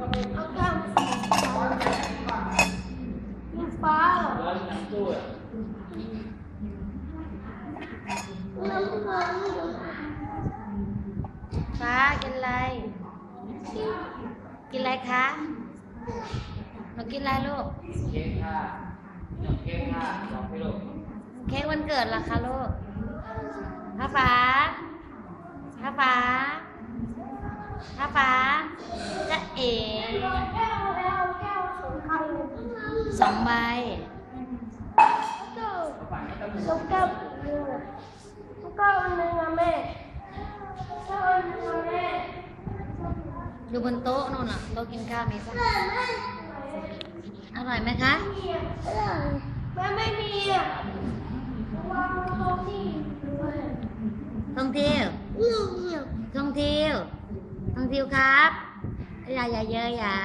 เอาแก้วฟ้าร้อนน้ำตู้อะน้ำฟ้าฟ้ากินอะไร กินอะไรคะหนูกินอะไรลูก เค้กค่ะเค้กค่ะลองให้ลูก เค้กวันเกิดเหรอคะลูกท้าฟ้าท้าฟ้าท้าฟ้า เอ๋แก้วแล้วแก้วสองคันสองใบแก้วฝันไม่ต้องสองแก้วหนึ่งอะแก้วอันหนึ่งอะแม่แก้วอันหนึ่งอะแม่อยู่บนโต๊ะนู่นน่ะโต๊ะกินข้าวมีปะอร่อยไหมคะแม่ไม่มีอะวางโต๊ะที่ด้วยท่องเที่ยวนี่เนี่ยท่องเที่ยวท่องเที่ยวครับ อย่าอย่าเยอะอย่า